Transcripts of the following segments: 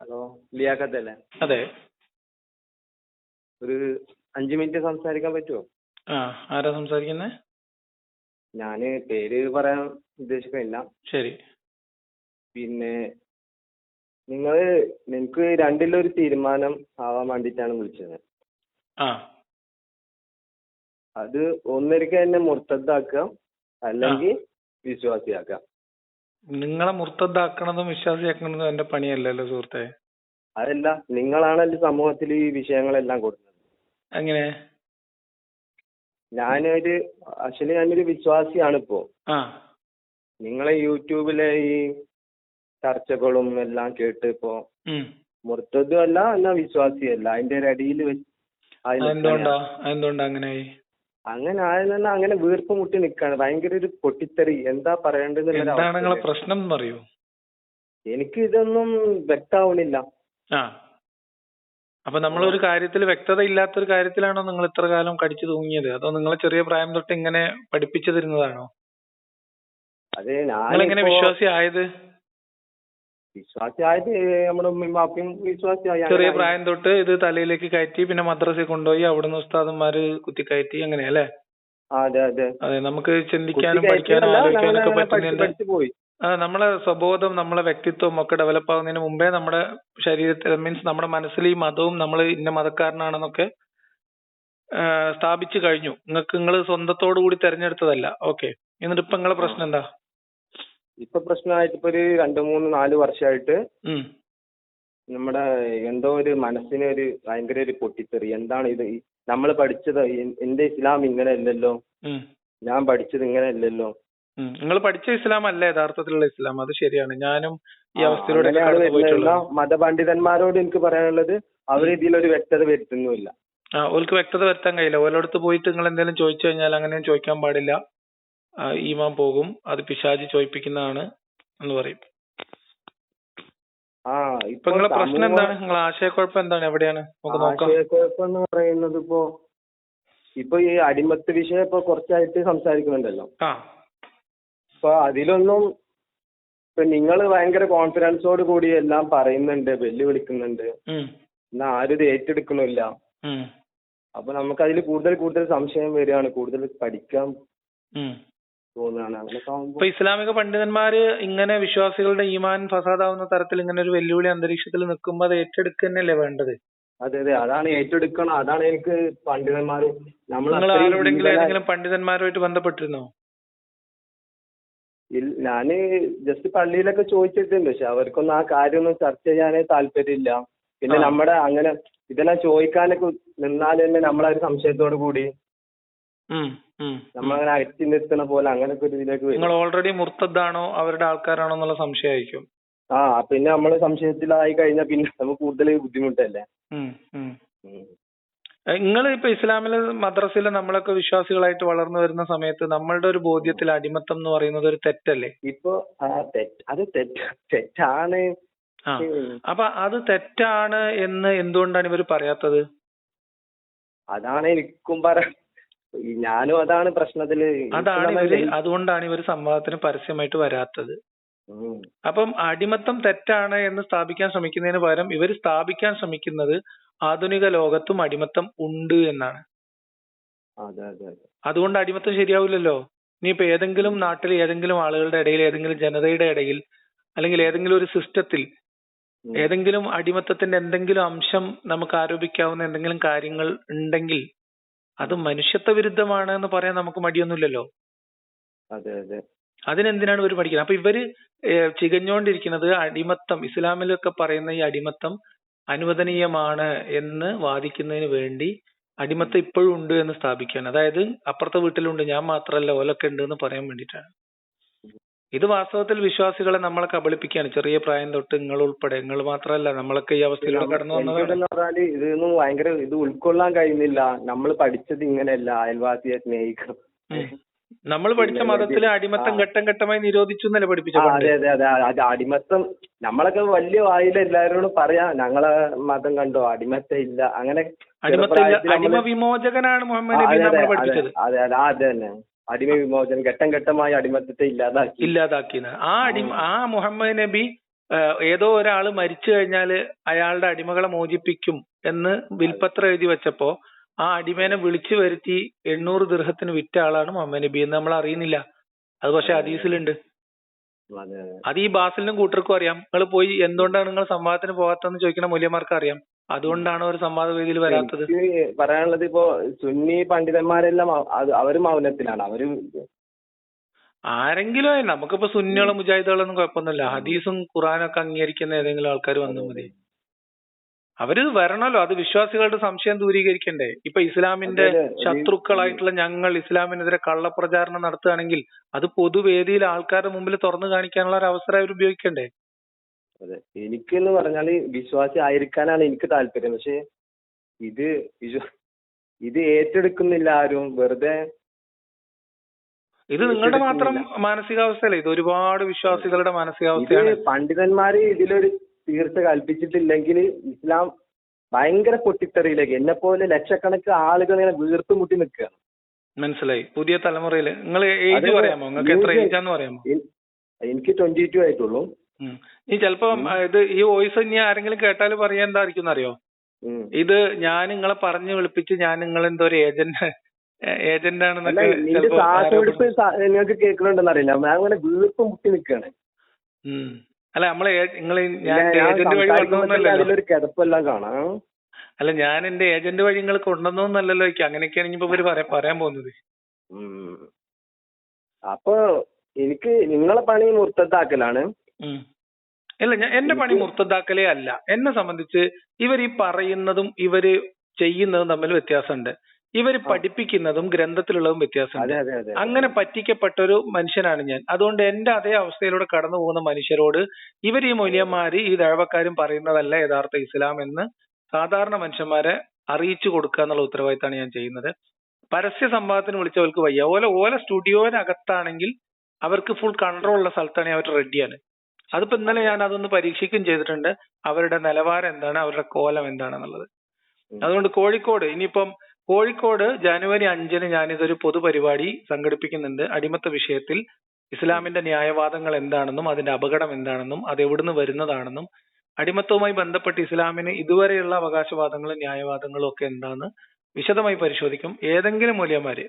Hello ലിയാഖത്തല്ലേ? അതെ. ഒരു അഞ്ച് മിനിറ്റ് സംസാരിക്കാൻ പറ്റുമോ ആ ആരാ സംസാരിക്കുന്നത് ഞാൻ പേര് പറയാൻ ഉദ്ദേശിക്കുന്നില്ല. ശരി. പിന്നെ നിങ്ങൾ നിങ്ങൾക്ക് രണ്ടിലൊരു തീരുമാനം ആവാൻ വേണ്ടിയിട്ടാണ് വിളിച്ചത്. ആ. അത് ഒന്നൊരിക്കൽ എന്നെ മുർത്തദ്ദാക്കുക അല്ലെങ്കിൽ വിശ്വാസിയാക്കുക നിങ്ങളെ മുർത്തദ്ദാക്കണതും വിശ്വാസിയാക്കണതും എന്റെ പണിയല്ലല്ലോ സുഹൃത്തെ. അതല്ല നിങ്ങളാണല്ലോ സമൂഹത്തിൽ ഈ വിഷയങ്ങളെല്ലാം കൊടുക്കുന്നത്. എങ്ങനെ? ഞാനൊരു ആക്ച്വലി ഞാനൊരു വിശ്വാസിയാണ് ഇപ്പോ ആ. നിങ്ങളെ യൂട്യൂബിലെ ഈ ചർച്ചകളും എല്ലാം കേട്ട് ഇപ്പോ മുർത്തതും അല്ല എന്നാ വിശ്വാസിയല്ല. അതിന്റെ ഒരു അടിയിൽ വെച്ച് എന്തുകൊണ്ടാ അങ്ങനെ അങ്ങനെ ആയെന്ന് അങ്ങനെ വീർപ്പ് മുട്ടി നിൽക്കാണ് ഭയങ്കര ഒരു പൊട്ടിത്തെറി. എന്താ എന്താണ് നിങ്ങളെ പ്രശ്നം എന്ന് പറയൂ. എനിക്ക് ഇതൊന്നും വ്യക്തമാവണില്ല. ആ. അപ്പൊ നമ്മൾ ഒരു കാര്യത്തിൽ വ്യക്തത ഇല്ലാത്തൊരു കാര്യത്തിലാണോ നിങ്ങൾ ഇത്ര കാലം കടിച്ചു തൂങ്ങിയത്? അതോ നിങ്ങളെ ചെറിയ പ്രായം തൊട്ട് ഇങ്ങനെ പഠിപ്പിച്ചു തരുന്നതാണോ? അതെ നിങ്ങൾ എങ്ങനെ ഞാനിപ്പോ വിശ്വാസി ആയത്? വിശ്വാസിയായത് നമ്മുടെ ഉമ്മയും ബാപ്പയും വിശ്വാസിയായി. ചെറിയ പ്രായം തൊട്ട് ഇത് തലയിലേക്ക് കയറ്റി പിന്നെ മദ്രസയിൽ കൊണ്ടുപോയി അവിടുന്ന് ഉസ്താദന്മാര് കുത്തിക്കയറ്റി അങ്ങനെയല്ലേ അതെ അതെ. അതെ നമുക്ക് ചിന്തിക്കാനും പഠിക്കാനും ആലോചിക്കാനൊക്കെ പറ്റുന്നുണ്ട്. നമ്മളെ സ്വബോധം നമ്മളെ വ്യക്തിത്വം ഒക്കെ ഡെവലപ്പ് ആവുന്നതിന് മുമ്പേ നമ്മുടെ ശരീരത്തിൽ മീൻസ് നമ്മുടെ മനസ്സിൽ ഈ മതവും നമ്മൾ ഇന്ന മതക്കാരനാണെന്നൊക്കെ സ്ഥാപിച്ചു കഴിഞ്ഞു. നിങ്ങൾക്ക് നിങ്ങൾ സ്വന്തത്തോടു കൂടി തെരഞ്ഞെടുത്തതല്ല. ഓക്കെ എന്നിട്ട് ഇപ്പൊ നിങ്ങളെ പ്രശ്നം എന്താ? ഇപ്പൊ പ്രശ്നമായിട്ട് ഇപ്പൊ ഒരു രണ്ട് മൂന്ന് നാല് വർഷമായിട്ട് നമ്മുടെ എന്തോ ഒരു മനസ്സിന് ഒരു ഭയങ്കര ഒരു പൊട്ടിത്തെറി. എന്താണ് ഇത്? നമ്മൾ പഠിച്ചത് എന്റെ ഇസ്ലാം ഇങ്ങനെ അല്ലല്ലോ. ഞാൻ പഠിച്ചത് ഇങ്ങനെ അല്ലല്ലോ. നിങ്ങൾ പഠിച്ച ഇസ്ലാം അല്ല യഥാർത്ഥത്തിലുള്ള ഇസ്ലാം. അത് ശരിയാണ്. ഞാനും ഈ അവസ്ഥയിലൂടെ മതപണ്ഡിതന്മാരോട് എനിക്ക് പറയാനുള്ളത് അവർ ഇതിലൊരു വ്യക്തത വരുത്തുന്നുമില്ല. ആ ഓർക്ക് വ്യക്തത വരുത്താൻ കഴിയില്ല. ഓരോടത്ത് പോയിട്ട് നിങ്ങൾ എന്തെങ്കിലും ചോദിച്ചു കഴിഞ്ഞാൽ അങ്ങനെ ചോദിക്കാൻ പാടില്ല. ഈമാൻ പോകും. അത് പിശാച് ചോദിപ്പിക്കുന്നതാണ് എന്ന് പറയും. ആ ഇപ്പൊ നിങ്ങളെ പ്രശ്നം എന്താണ്? നിങ്ങൾ ആശയക്കുഴപ്പം എന്താണ് എവിടെയാണ്? നമുക്ക് നോക്കാം. ആശയക്കുഴപ്പം എന്ന് പറയുന്നത് ഇപ്പോ ഇപ്പൊ ഈ അടിമത്ത് വിഷയം ഇപ്പൊ കുറച്ചായിട്ട് സംസാരിക്കുന്നുണ്ടല്ലോ. ആ. അപ്പൊ അതിലൊന്നും ഇപ്പൊ നിങ്ങൾ ഭയങ്കര കോൺഫിഡൻസോട് കൂടി എല്ലാം പറയുന്നുണ്ട് വെല്ലുവിളിക്കുന്നുണ്ട്. ഉം. എന്നാ ആരും ഇത് ഏറ്റെടുക്കണില്ല. ഉം. അപ്പൊ നമുക്ക് അതിൽ കൂടുതൽ കൂടുതൽ സംശയം വരികയാണ്. കൂടുതൽ പഠിക്കാൻ ഉം. അങ്ങനെയൊക്കെ ഇപ്പൊ ഇസ്ലാമിക പണ്ഡിതന്മാര് ഇങ്ങനെ വിശ്വാസികളുടെ ഈമാൻ ഫസാദാവുന്ന തരത്തിൽ ഇങ്ങനെ ഒരു വെല്ലുവിളി അന്തരീക്ഷത്തിൽ നിൽക്കുമ്പോൾ അത് ഏറ്റെടുക്കുക തന്നെയല്ലേ വേണ്ടത്? അതെ അതെ. അതാണ് ഏറ്റെടുക്കണം. അതാണ് എനിക്ക് പണ്ഡിതന്മാര് നമ്മൾ നിങ്ങൾ ആരോടെങ്കിലും ഏതെങ്കിലും പണ്ഡിതന്മാരുമായിട്ട് ബന്ധപ്പെട്ടിരുന്നോ? ഇൽ- ഞാൻ ജസ്റ്റ് പള്ളിയിലൊക്കെ ചോദിച്ചിട്ടുണ്ട്. പക്ഷെ അവർക്കൊന്നും ആ കാര്യമൊന്നും ചർച്ച ചെയ്യാനേ താല്പര്യമില്ല. പിന്നെ ആ. നമ്മുടെ അങ്ങനെ ഇതെല്ലാം ചോദിക്കാനൊക്കെ നിന്നാൽ തന്നെ നമ്മളെ ഒരു സംശയത്തോട് കൂടി നമ്മളങ്ങനെ അകറ്റി നിർത്തണ പോലെ അങ്ങനൊക്കെ ഒരു ഇതിലേക്ക് വരും. നിങ്ങൾ ഓൾറെഡി മുർത്തദ്ദാണോ അവരുടെ ആൾക്കാരാണോ എന്നുള്ള സംശയമായിരിക്കും. ആ പിന്നെ നമ്മൾ സംശയത്തിലായി കഴിഞ്ഞാൽ പിന്നെ നമുക്ക് കൂടുതൽ ബുദ്ധിമുട്ടല്ലേ. നിങ്ങൾ ഇപ്പൊ ഇസ്ലാമിലെ മദ്രസയിലെ നമ്മളൊക്കെ വിശ്വാസികളായിട്ട് വളർന്നു വരുന്ന സമയത്ത് നമ്മളുടെ ഒരു ബോധ്യത്തിൽ അടിമത്തം എന്ന് പറയുന്നത് ഒരു തെറ്റല്ലേ? ഇപ്പൊ അത് തെറ്റ് തെറ്റാണ്. ആ അപ്പൊ അത് തെറ്റാണ് എന്ന് എന്തുകൊണ്ടാണ് ഇവർ പറയാത്തത്? അതാണ് എനിക്കും പറ ഈ ഞാനും അതാണ് പ്രശ്നത്തിൽ. അതാണ് ഇവർ അതുകൊണ്ടാണ് ഇവർ സംവാദത്തിന് പരസ്യമായിട്ട് വരാത്തത്. അപ്പം അടിമത്തം തെറ്റാണ് എന്ന് സ്ഥാപിക്കാൻ ശ്രമിക്കുന്നതിന് പകരം ഇവർ സ്ഥാപിക്കാൻ ശ്രമിക്കുന്നത് ആധുനിക ലോകത്തും അടിമത്തം ഉണ്ട് എന്നാണ്. അതെ അതെ അതെ. അതുകൊണ്ട് അടിമത്തം ശരിയാവില്ലല്ലോ. ഇനിയിപ്പോ ഏതെങ്കിലും നാട്ടിൽ ഏതെങ്കിലും ആളുകളുടെ ഇടയിൽ ഏതെങ്കിലും ജനതയുടെ ഇടയിൽ അല്ലെങ്കിൽ ഏതെങ്കിലും ഒരു സിസ്റ്റത്തിൽ ഏതെങ്കിലും അടിമത്തത്തിന്റെ എന്തെങ്കിലും അംശം നമുക്ക് ആരോപിക്കാവുന്ന എന്തെങ്കിലും കാര്യങ്ങൾ ഉണ്ടെങ്കിൽ അത് മനുഷ്യത്വ വിരുദ്ധമാണ് എന്ന് പറയാൻ നമുക്ക് മടിയൊന്നുമില്ലല്ലോ. അതെ അതെ. അതിനെന്തിനാണ് ഇവർ പഠിക്കുന്നത്? അപ്പൊ ഇവർ ചികഞ്ഞോണ്ടിരിക്കുന്നത് ചികഞ്ഞുകൊണ്ടിരിക്കുന്നത് അടിമത്തം ഇസ്ലാമിലൊക്കെ പറയുന്ന ഈ അടിമത്തം അനുവദനീയമാണ് എന്ന് വാദിക്കുന്നതിന് വേണ്ടി അടിമത്തം ഇപ്പോഴും ഉണ്ട് എന്ന് സ്ഥാപിക്കുകയാണ് അതായത് അപ്പുറത്തെ വീട്ടിലുണ്ട് ഞാൻ മാത്രമല്ല ഓലൊക്കെ ഉണ്ട് എന്ന് പറയാൻ വേണ്ടിയിട്ടാണ്. ഇത് വാസ്തവത്തിൽ വിശ്വാസികളെ നമ്മളെ കബളിപ്പിക്കുകയാണ്. ചെറിയ പ്രായം തൊട്ട് നിങ്ങൾ ഉൾപ്പെടെ. നിങ്ങൾ മാത്രമല്ല നമ്മളൊക്കെ ഈ അവസ്ഥയിലൂടെ കടന്നു വന്നതാണ് പറഞ്ഞാൽ ഇതൊന്നും ഭയങ്കര ഇത് ഉൾക്കൊള്ളാൻ കഴിയുന്നില്ല. നമ്മൾ പഠിച്ചത് ഇങ്ങനെയല്ല. അയൽവാസിയെ സ്നേഹിക്കണം നമ്മൾ പഠിച്ച മതത്തിലെ അടിമത്തം ഘട്ടം ഘട്ടമായി നിരോധിച്ചു എന്നല്ലേ പഠിപ്പിച്ചു അതെ അതെ അതെ. അത് അടിമത്തം നമ്മളൊക്കെ വലിയ വായിൽ എല്ലാവരോടും പറയാം ഞങ്ങളെ മതം കണ്ടോ? അടിമത്തം ഇല്ല. അങ്ങനെ അടിമ വിമോചകനാണ് മുഹമ്മദ് നബി നമ്മൾ പഠിപ്പിച്ചത്. അതെ അതെ. അതെ തന്നെ. അടിമ വിമോചനം ഘട്ടം ഘട്ടമായി അടിമത്തത്തെ ഇല്ലാതാക്കി. ഇല്ലാതാക്കിയത് ആ അടി ആ. മുഹമ്മദ് നബി ഏതോ ഒരാൾ മരിച്ചു കഴിഞ്ഞാൽ അയാളുടെ അടിമകളെ മോചിപ്പിക്കും എന്ന് വിൽപത്രം എഴുതി വെച്ചപ്പോ ആ അടിമേനെ വിളിച്ചു വരുത്തി എണ്ണൂറ് ദീർഘത്തിന് വിറ്റ ആളാണ് മുഹമ്മദ് നബി എന്ന് നമ്മൾ അറിയുന്നില്ല. അത് പക്ഷെ ഹദീസിലുണ്ട്. അതെ അതെ. അത് ഈ ബാസിലിനും കൂട്ടർക്കും അറിയാം. നിങ്ങൾ പോയി എന്തുകൊണ്ടാണ് നിങ്ങൾ സംവാദത്തിന് പോകാത്തതെന്ന് ചോദിക്കുന്ന മൂല്യമാർക്ക് അറിയാം. അതുകൊണ്ടാണ് ഒരു സംവാദ വേദിയിൽ വരാത്തത് പറയാനുള്ളത് ഇപ്പോ സുന്നി പണ്ഡിതന്മാരെല്ലാം അവർ അവർ മൗനത്തിലാണ്. അവർ ആരെങ്കിലും നമുക്കിപ്പോ സുന്നികളും മുജാഹിദുകളൊന്നും കുഴപ്പമൊന്നുമില്ല. ഹദീസും ഖുറാനൊക്കെ അംഗീകരിക്കുന്ന ഏതെങ്കിലും ആൾക്കാർ വന്നാൽ മതി. അവർ വരണല്ലോ. അത് വിശ്വാസികളുടെ സംശയം ദൂരീകരിക്കണ്ടേ? ഇപ്പൊ ഇസ്ലാമിന്റെ. ശത്രുക്കളായിട്ടുള്ള ഞങ്ങൾ ഇസ്ലാമിനെതിരെ കള്ളപ്രചാരണം നടത്തുകയാണെങ്കിൽ അത് പൊതുവേദിയിൽ ആൾക്കാരുടെ മുമ്പിൽ തുറന്നു കാണിക്കാനുള്ള ഒരു അവസരം അവർ ഉപയോഗിക്കണ്ടേ? അതെ. എനിക്കെന്ന് പറഞ്ഞാൽ വിശ്വാസി ആയിരിക്കാനാണ് എനിക്ക് താല്പര്യം. പക്ഷെ ഇത് ഇത് ഏറ്റെടുക്കുന്നില്ല ആരും. വെറുതെ ഇത് നിങ്ങളുടെ മാത്രം. മാനസികാവസ്ഥയല്ല? ഇത് ഒരുപാട് വിശ്വാസികളുടെ മാനസികാവസ്ഥയാണ്. പണ്ഡിതന്മാര് ഇതിലൊരു തീർച്ച കൽപ്പിച്ചിട്ടില്ലെങ്കിൽ ഇസ്ലാം ഭയങ്കര പൊട്ടിത്തെറിയിലേക്ക് എന്നെ പോലെ ലക്ഷക്കണക്കിന് ആളുകൾ ഇങ്ങനെ വീർത്തുമുട്ടി നിൽക്കുകയാണ്. മനസ്സിലായി. പുതിയ തലമുറയിൽ. നിങ്ങൾ ഏജ് പറയാമോ? നിങ്ങൾക്ക് എത്ര ഏജ് ഏജാന്ന് പറയാമോ? എനിക്ക് ട്വന്റി ടു ആയിട്ടുള്ളൂ. ഈ ചിലപ്പം ഇത് ഈ വോയിസ് ഇനി ആരെങ്കിലും കേട്ടാൽ പറയാൻ എന്തായിരിക്കും അറിയോ? ഇത് ഞാൻ നിങ്ങളെ പറഞ്ഞു വിളിപ്പിച്ച് ഞാൻ നിങ്ങൾ എന്തോ ഒരു ഏജന്റ് ഏജന്റ് ആണെന്നൊക്കെ നിങ്ങൾക്ക് കേൾക്കണുണ്ടെന്ന് അറിയില്ല. ഞാൻ അങ്ങനെ വീർപ്പ് മുട്ടി നിൽക്കുകയാണ് അല്ല നമ്മളെ നിങ്ങൾ ഞാൻ ഏജന്റ് വഴി അതിലൊരു കിടപ്പെല്ലാം കാണാം. അല്ല ഞാൻ എന്റെ ഏജന്റ് വഴി നിങ്ങൾ കൊണ്ടുവന്നോന്നല്ലല്ലോ അങ്ങനെയൊക്കെയാണ് ഇനിയിപ്പോ ഇവർ പറയാ- പറയാൻ പോകുന്നത്. അപ്പൊ എനിക്ക് നിങ്ങളെ പണി മുർത്തത്താക്കലാണ്. ഉം. ഇല്ല ഞാൻ എന്റെ പണി മുർത്തതാക്കലേ അല്ല. എന്നെ സംബന്ധിച്ച് ഇവർ ഈ പറയുന്നതും ഇവർ ചെയ്യുന്നതും തമ്മിൽ വ്യത്യാസമുണ്ട്. ഇവർ. പഠിപ്പിക്കുന്നതും ഗ്രന്ഥത്തിലുള്ളതും വ്യത്യാസമുണ്ട്. അങ്ങനെ പറ്റിക്കപ്പെട്ട ഒരു മനുഷ്യനാണ് ഞാൻ. അതുകൊണ്ട് എന്റെ അതേ അവസ്ഥയിലൂടെ കടന്നു പോകുന്ന മനുഷ്യരോട് ഇവർ ഈ മൂല്യന്മാര് ഈ ദഴവക്കാരും പറയുന്നതല്ല യഥാർത്ഥ ഇസ്ലാം എന്ന് സാധാരണ മനുഷ്യന്മാരെ അറിയിച്ചു കൊടുക്കുക എന്നുള്ള ഉത്തരവാദിത്തമാണ് ഞാൻ ചെയ്യുന്നത്. പരസ്യ സംവാദത്തിന് വിളിച്ചവർക്ക് വയ്യ. ഓല ഓല സ്റ്റുഡിയോനകത്താണെങ്കിൽ അവർക്ക് ഫുൾ കൺട്രോൾ ഉള്ള സ്ഥലത്താണെങ്കിൽ അവർ റെഡിയാണ് അതിപ്പോ ഇന്നലെ ഞാൻ അതൊന്ന് പരീക്ഷിക്കുകയും ചെയ്തിട്ടുണ്ട്. അവരുടെ നിലവാരം എന്താണ്? അവരുടെ കോലം എന്താണെന്നുള്ളത്. അതുകൊണ്ട് കോഴിക്കോട് ഇനിയിപ്പം കോഴിക്കോട് ജനുവരി അഞ്ചിന് ഞാനിതൊരു പൊതുപരിപാടി സംഘടിപ്പിക്കുന്നുണ്ട്. അടിമത്ത വിഷയത്തിൽ ഇസ്ലാമിന്റെ ന്യായവാദങ്ങൾ എന്താണെന്നും അതിന്റെ അപകടം എന്താണെന്നും അത് എവിടുന്ന് വരുന്നതാണെന്നും അടിമത്തവുമായി ബന്ധപ്പെട്ട് ഇസ്ലാമിന് ഇതുവരെയുള്ള അവകാശവാദങ്ങളും ന്യായവാദങ്ങളും ഒക്കെ എന്താന്ന് വിശദമായി പരിശോധിക്കും. ഏതെങ്കിലും മൂല്യന്മാര്.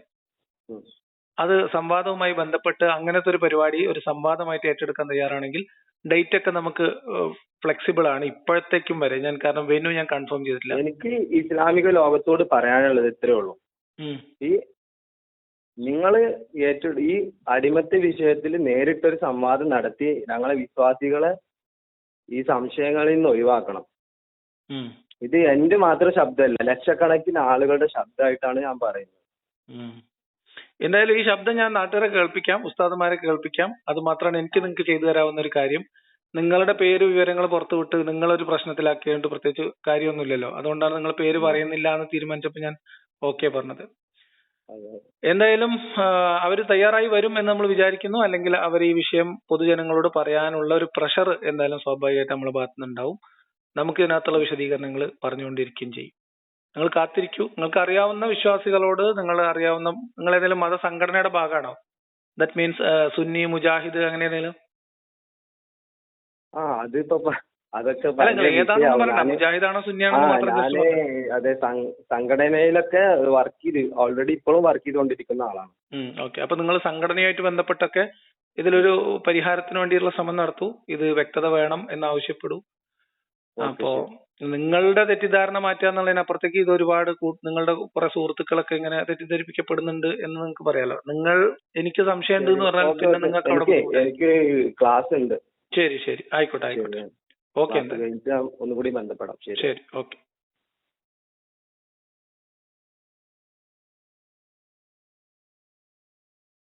അത് സംവാദവുമായി ബന്ധപ്പെട്ട് അങ്ങനത്തെ ഒരു പരിപാടി ഒരു സംവാദമായിട്ട് ഏറ്റെടുക്കാൻ തയ്യാറാണെങ്കിൽ ഡേറ്റ് ഒക്കെ നമുക്ക് ഫ്ലെക്സിബിൾ ആണ് ഇപ്പോഴത്തേക്കും വരെ. ഞാൻ കാരണം വെന്യൂ ഞാൻ കൺഫേം ചെയ്തിട്ടില്ല. എനിക്ക് ഇസ്ലാമിക ലോകത്തോട് പറയാനുള്ളത് ഇത്രേ ഉള്ളൂ. ഈ നിങ്ങൾ ഏറ്റെടു ഈ അടിമത്ത വിഷയത്തിൽ നേരിട്ടൊരു സംവാദം നടത്തി ഞങ്ങളെ വിശ്വാസികളെ ഈ സംശയങ്ങളിൽ നിന്ന് ഒഴിവാക്കണം. ഇത് എന്റെ മാത്രം ശബ്ദമല്ല ലക്ഷക്കണക്കിന് ആളുകളുടെ ശബ്ദമായിട്ടാണ് ഞാൻ പറയുന്നത്. എന്തായാലും ഈ ശബ്ദം ഞാൻ നാട്ടുകാരെ കേൾപ്പിക്കാം ഉസ്താദന്മാരെ കേൾപ്പിക്കാം. അത് മാത്രമാണ് എനിക്ക് നിങ്ങൾക്ക് ചെയ്തു തരാവുന്ന ഒരു കാര്യം. നിങ്ങളുടെ പേര് വിവരങ്ങൾ പുറത്തുവിട്ട് നിങ്ങളൊരു പ്രശ്നത്തിലാക്കിയതുകൊണ്ട് പ്രത്യേകിച്ച് കാര്യമൊന്നുമില്ലല്ലോ. അതുകൊണ്ടാണ് നിങ്ങൾ പേര് പറയുന്നില്ല എന്ന് തീരുമാനിച്ചപ്പോൾ ഞാൻ ഓക്കെ പറഞ്ഞത്. എന്തായാലും അവർ തയ്യാറായി വരും എന്ന് നമ്മൾ വിചാരിക്കുന്നു. അല്ലെങ്കിൽ അവർ ഈ വിഷയം പൊതുജനങ്ങളോട് പറയാനുള്ള ഒരു പ്രഷർ എന്തായാലും സ്വാഭാവികമായിട്ട് നമ്മുടെ ഭാഗത്തുനിന്നുണ്ടാവും. നമുക്ക് ഇതിനകത്തുള്ള വിശദീകരണങ്ങൾ പറഞ്ഞുകൊണ്ടിരിക്കുകയും ചെയ്യും. നിങ്ങൾ കാത്തിരിക്കൂ. നിങ്ങൾക്ക് അറിയാവുന്ന വിശ്വാസികളോട് നിങ്ങൾ അറിയാവുന്ന നിങ്ങൾ ഏതെങ്കിലും മതസംഘടനയുടെ ഭാഗമാണോ? ദറ്റ് മീൻസ് സുന്നി മുജാഹിദ് അങ്ങനെ ഏതെങ്കിലും? ആ അതിപ്പോ അതൊക്കെ. മുജാഹിദാണോ സുന്നിയാണോ. അതെ സംഘടനയിലൊക്കെ വർക്ക് ചെയ്ത് ഓൾറെഡി ഇപ്പോഴും വർക്ക് ചെയ്തുകൊണ്ടിരിക്കുന്ന ആളാണ്. ഓക്കെ അപ്പൊ നിങ്ങൾ സംഘടനയായിട്ട് ബന്ധപ്പെട്ടൊക്കെ ഇതിലൊരു പരിഹാരത്തിന് വേണ്ടിയുള്ള ശ്രമം നടത്തൂ. ഇത് വ്യക്തത വേണം എന്ന് ആവശ്യപ്പെടൂ. അപ്പോ നിങ്ങളുടെ തെറ്റിദ്ധാരണ മാറ്റുക എന്നുള്ളതിനപ്പുറത്തേക്ക് ഇത് ഒരുപാട് നിങ്ങളുടെ കുറെ സുഹൃത്തുക്കളൊക്കെ ഇങ്ങനെ തെറ്റിദ്ധരിപ്പിക്കപ്പെടുന്നുണ്ട് എന്ന് നിങ്ങൾക്ക് പറയാലോ? നിങ്ങൾ എനിക്ക് സംശയം ഉണ്ട് എന്ന് പറഞ്ഞാൽ പിന്നെ. നിങ്ങൾക്ക് അവിടെ എനിക്ക് ക്ലാസ് ഉണ്ട് ശരി ശരി. ആയിക്കോട്ടെ ആയിക്കോട്ടെ. ഓക്കെ ഒന്നുകൂടി ബന്ധപ്പെടാം. ശരി ഓക്കെ.